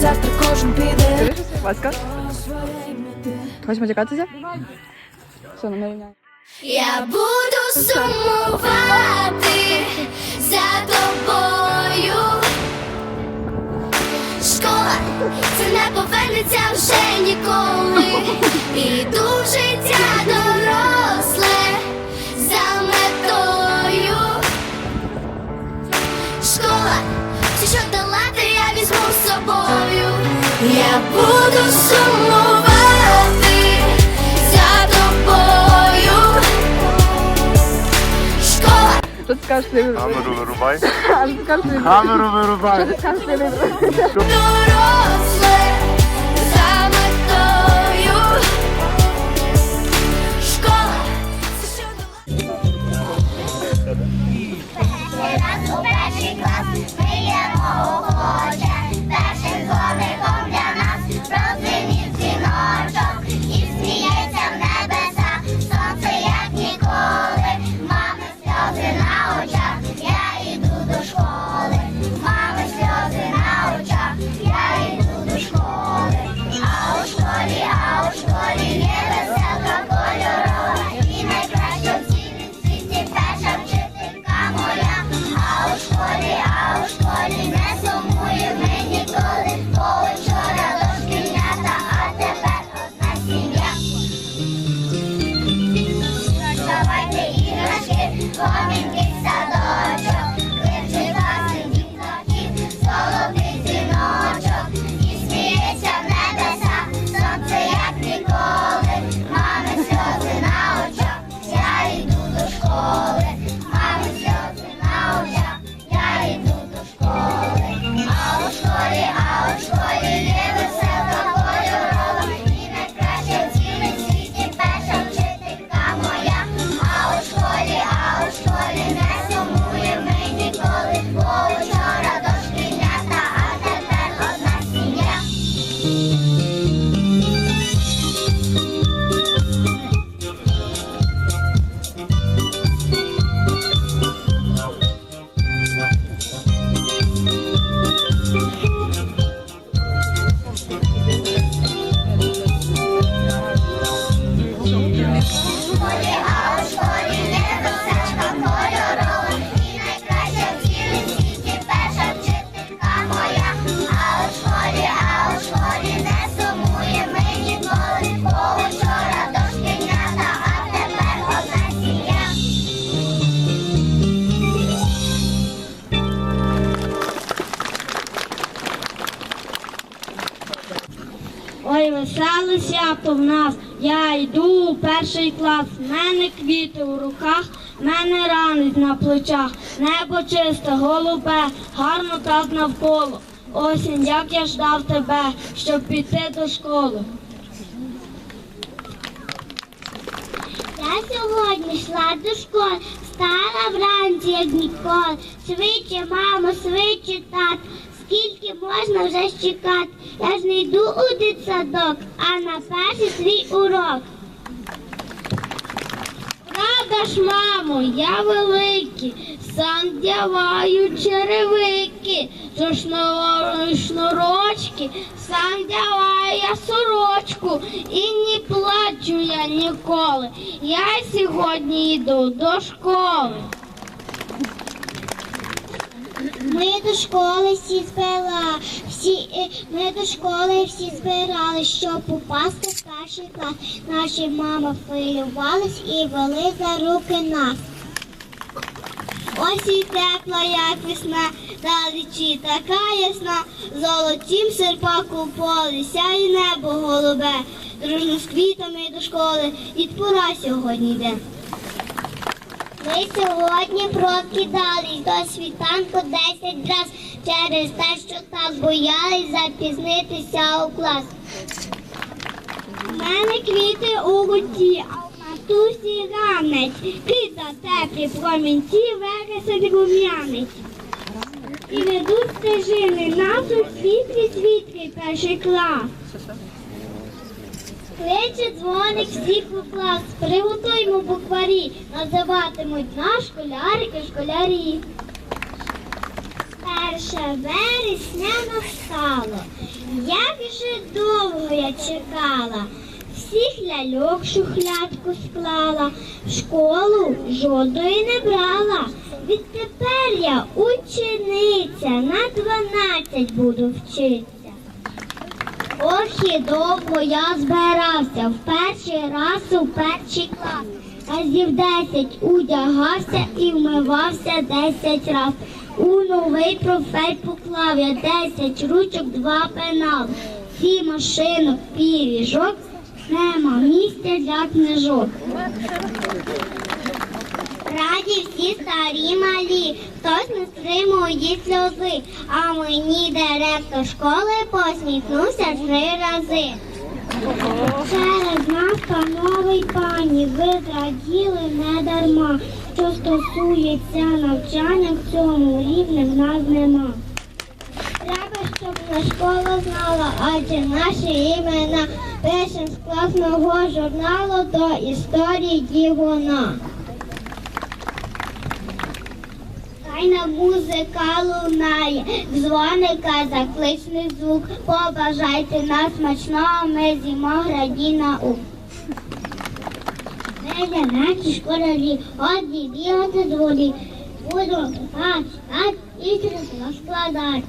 завтра кожен піде мети. хочеш матюкатися? Все, ну ми. Я буду сумувати за тобою. Школа це не повернеться вже ніколи. Іду в життя доросле за метою. Школа, це що Я буду сумувати за тобою. Школа. Що ти скажеш? Камеру вирубай. Камеру вирубай. Що ти скажеш веселе свято в нас. Я йду у перший клас. В мене квіти у руках, в мене ранить на плечах. Небо чисте, голубе, гарно так навколо. Осінь, як я ждав тебе, щоб піти до школи. Я сьогодні йшла до школи, встала вранці, як ніколи. Швидше, мамо, швидше, тат. Скільки можна вже чекати? Я ж не йду у дитсадок, а на перший свій урок. Правда ж, мамо, я великий, сам дяваю черевики, шнурою шнурочки, сам дяваю я сорочку, і не плачу я ніколи. Я сьогодні йду до школи. Ми до школи всі збирали, е, ми до школи всі збирали, щоб попасти в перший клас. Наші мами хвилювались і вели за руки нас. Осінь тепла, як весна, далечі така ясна, золотім серпаку в полі, сяє небо голубе, дружно з квітами до школи, і пора сьогодні йде. Ми сьогодні прокидались до світанку 10 раз через те, що так боялись запізнитися у клас. У мене квіти у руці, а в матусі ранець. Кита теплі промінці, вересень рум'янець. І ведуть стежини нас світлі світлі перший клас. Кличе дзвоник всіх у клас, букварі, називатимуть нас школярики школярі. Перше вересня настало, як же довго я чекала, всіх ляльок шухлядку склала, в школу жодної не брала. Відтепер я учениця, на дванадцять буду вчитися. Ох і довго я збирався в перший раз у перший клас. Разів десять удягався і вмивався десять раз. У новий профель поклав я десять ручок, два пенал. Сі машинок, піріжок, нема місця для книжок. Раді всі старі малі, хтось не стримує сльози, а мені директор школи посміхнувся три рази. Через нас, пані, ви не дарма, що стосується навчання в цьому рівня в нас нема. Треба, щоб на школа знала, адже наші імена пишем з класного журналу до історії дівона. Тайна музика лунає, дзвоника закличний звук. Побажайте нас смачного, ми з'їмо граді наук. Для наші школярі, одні бігати дворі, будемо читати, читати і число складати.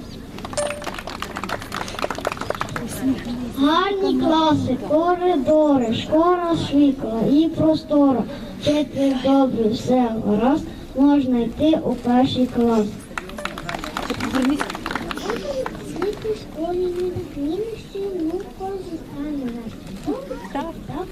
Гарні класи, коридори, школа світла і простора. Вчитель добре, все гаразд, можна йти у перший клас. Світлі школі не змінишся, ну позостане нас. Так, так,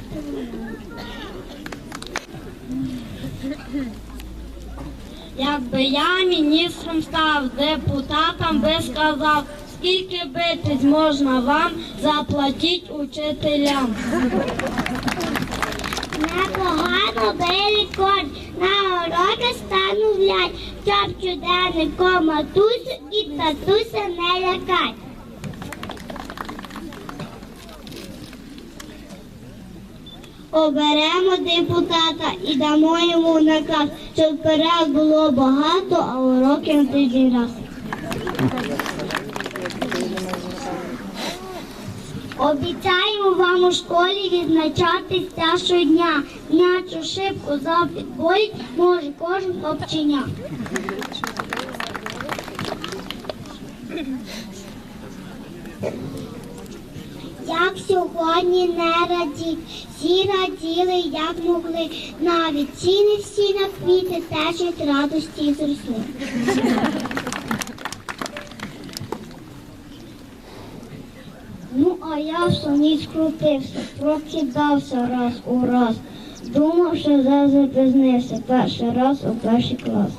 Якби я міністром став, депутатам би сказав, скільки битись можна вам, заплатіть учителям. Непогано били конь, на уроки стану глядь, щоб щоденником матусю і татуся не лякать. Оберемо депутата і дамо йому наказ, перерв було багато, а уроків тиждень раз. Обіцяємо вам у школі відзначатися щодня. М'ячу шибку за підбой може кожен хлопчиня. Як сьогодні не радіть, всі раділи, як могли, навіть ціни всі на квіти теж від радості зросли. Ну, А я всю ніч крутився, прокидався раз у раз. Думав, що вже запізнився перший раз у перший клас.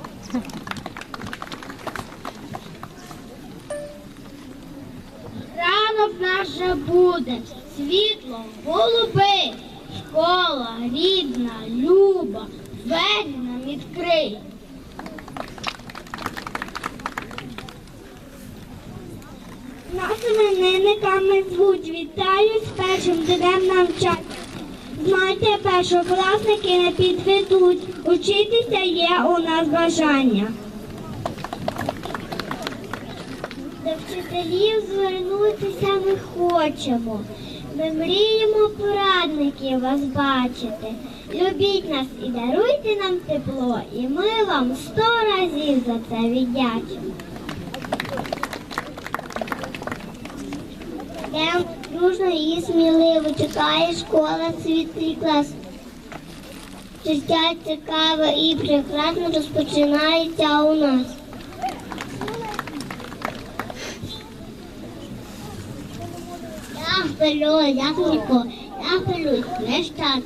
Ранок наш вже буде, світло, голуби, школа рідна, люба, двері нам відкрий. Нас іменинниками звуть, вітають з першим днем навчання. Знайте, першокласники не підведуть, учитися є у нас бажання. До вчителів звернутися ми хочемо. Ми мріємо порадників вас бачити. Любіть нас і даруйте нам тепло, і ми вам сто разів за це віддячимо. Йдемо дружно і сміливо чекає школа світлий клас. Життя цікаве і прекрасно розпочинається у нас. Я я хвилько, я хвилююсь весь час.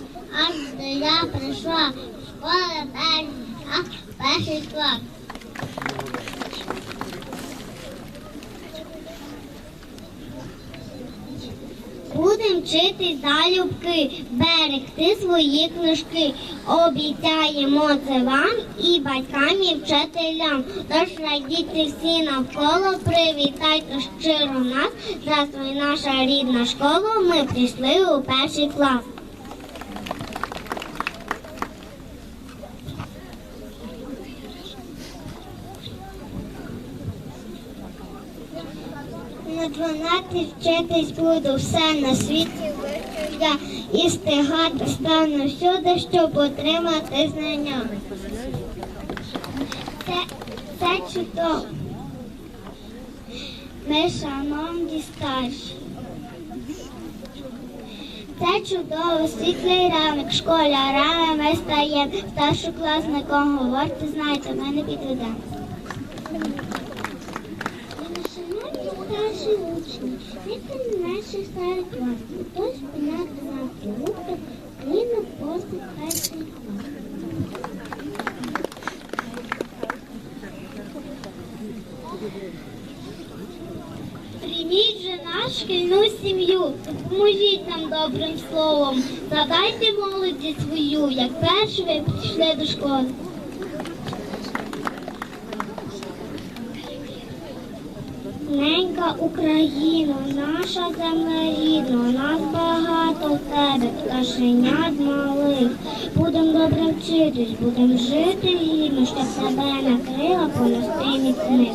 Аж я прийшла школа далі, перший клас. Будем вчити залюбки, берегти свої книжки. Обіцяємо це вам і батькам, і вчителям. Тож радіти всі навколо, привітайте щиро нас. Здравствуй, наша рідна школа. Ми прийшли у перший клас. На дванадцять вчитись буду все на світі я і стигати стану всюди, щоб отримати знання. Це, це чудово. Ми шановні старші. Це чудово, світлий ранок, школярами ми стаємо. Старшокласником говорити, знаєте, ми не підведемо. Шановні старші учні, це наші старий клас. Тож підняти нам руки на поступ перший клас. Прийміть же нашу шкільну сім'ю, допоможіть нам добрим словом, задайте молоді свою, як перші ви прийшли до школи. Ненька Україна, наша земля рідна, нас багато в тебе, пташенят малих. Будем добре вчитись, будем жити гідно, щоб тебе накрила понести міцних.